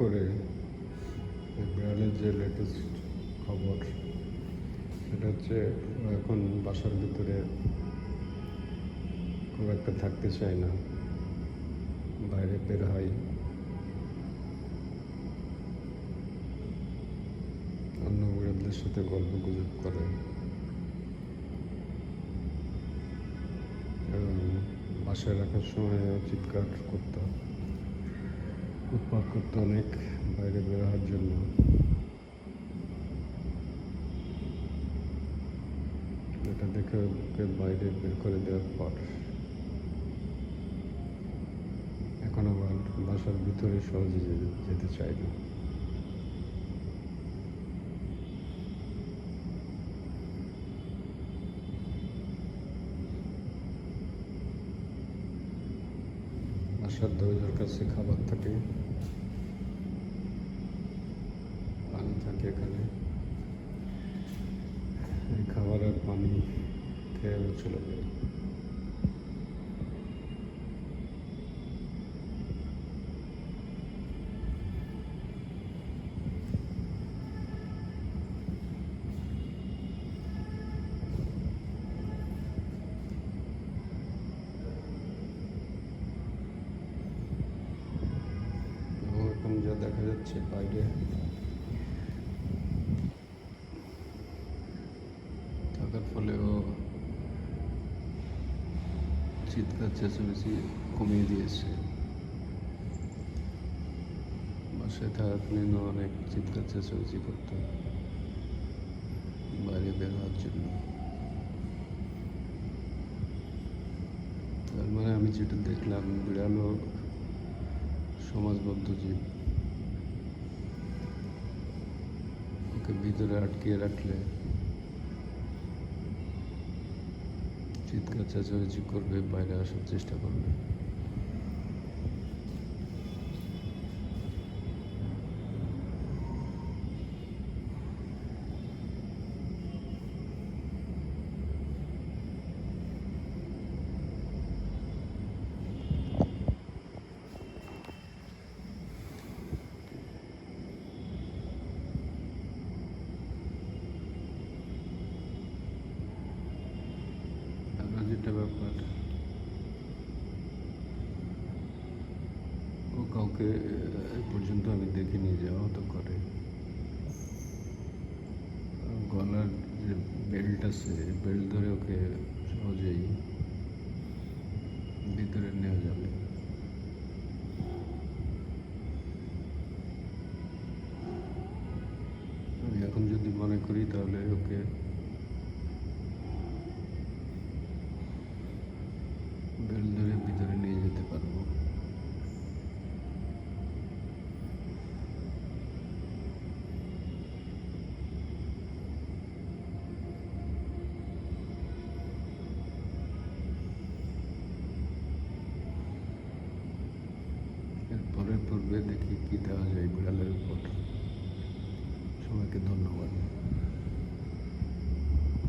করে এই বিড়ালের যে লেটেস্ট খবর, সেটা হচ্ছে এখন বাসার ভিতরে খুব একটা থাকতে চায় না, বাইরে বের হয়। অন্য বিড়ালদের সাথে গল্প গুজব করে। বাসায় রাখার সময় চিৎকার করতো। উৎপাত করতে অনেক বাইরে বের হওয়ার জন্য। এটা দেখে ওকে বাইরে বের করে দেওয়ার পর। এখন আবার বাসার ভিতরে সহজে যেতে চাই না। বাসার দরজার কাছে খাবার থাকে পানি থাকে এখানে খাবার আর পানি খেয়ে চলে যায়। এবং যা দেখা যাচ্ছে, বাইরে। থাকার ফলে ও চিৎকার চেঁচামেচি কমিয়ে দিয়েছে। বাসায় থাকাকালীন ও অনেক চিৎকার চেঁচামেচি করতো। বাইরে বের হওয়ার জন্য। তার মানে আমি যেটা দেখলাম বিড়ালও সমাজবদ্ধ জীব। ভিতরে আটকিয়ে রাখলে চিৎকার চেঁচামেচি করবে বাইরে আসার চেষ্টা করবে। কাউকে পর্যন্ত আমি দেখিনি যাওয়া তো করে। গলার যে বেল্ট আছে বেল্ট ধরে ওকে সহজেই ভিতরে নেওয়া যাবে। আমি এখন যদি মনে করি তাহলে ওকে দেখি কি দেওয়া যায় বিড়ালের উপর। সবাইকে ধন্যবাদ।